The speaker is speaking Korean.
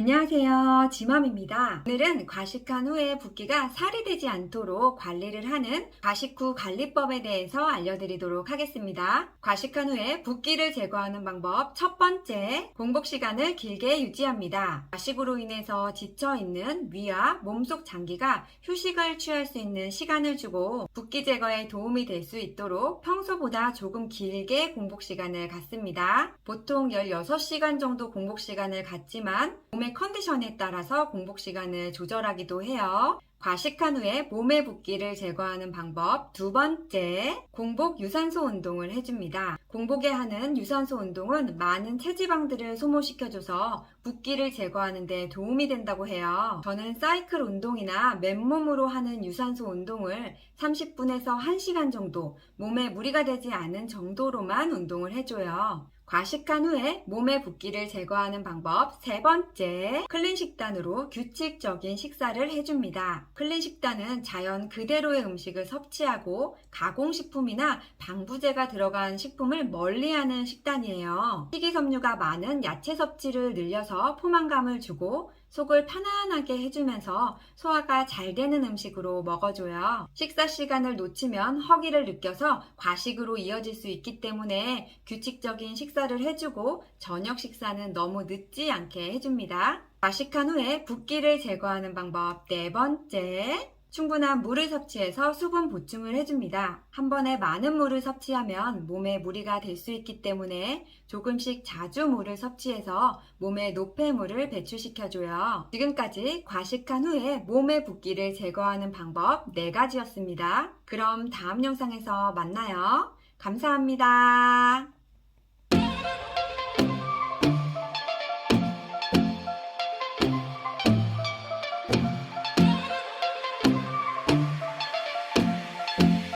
안녕하세요. 지맘입니다. 오늘은 과식한 후에 붓기가 살이 되지 않도록 관리를 하는 과식 후 관리법에 대해서 알려드리도록 하겠습니다. 과식한 후에 붓기를 제거하는 방법 첫 번째, 공복 시간을 길게 유지합니다. 과식으로 인해서 지쳐있는 위와 몸속 장기가 휴식을 취할 수 있는 시간을 주고 붓기 제거에 도움이 될 수 있도록 평소보다 조금 길게 공복 시간을 갖습니다. 보통 16시간 정도 공복 시간을 갖지만 몸의 컨디션에 따라서 공복 시간을 조절하기도 해요. 과식한 후에 몸의 붓기를 제거하는 방법 두 번째, 공복 유산소 운동을 해줍니다. 공복에 하는 유산소 운동은 많은 체지방들을 소모시켜줘서 붓기를 제거하는 데 도움이 된다고 해요. 저는 사이클 운동이나 맨몸으로 하는 유산소 운동을 30분에서 1시간 정도 몸에 무리가 되지 않은 정도로만 운동을 해줘요. 과식한 후에 몸의 붓기를 제거하는 방법 세 번째, 클린 식단으로 규칙적인 식사를 해줍니다. 클린 식단은 자연 그대로의 음식을 섭취하고 가공식품이나 방부제가 들어간 식품을 멀리하는 식단이에요. 식이섬유가 많은 야채 섭취를 늘려서 포만감을 주고 속을 편안하게 해주면서 소화가 잘 되는 음식으로 먹어줘요. 식사 시간을 놓치면 허기를 느껴서 과식으로 이어질 수 있기 때문에 규칙적인 식사를 해주고 저녁 식사는 너무 늦지 않게 해줍니다. 과식한 후에 붓기를 제거하는 방법 네 번째. 충분한 물을 섭취해서 수분 보충을 해줍니다. 한 번에 많은 물을 섭취하면 몸에 무리가 될 수 있기 때문에 조금씩 자주 물을 섭취해서 몸에 노폐물을 배출시켜줘요. 지금까지 과식한 후에 몸의 붓기를 제거하는 방법 4가지였습니다. 그럼 다음 영상에서 만나요. 감사합니다.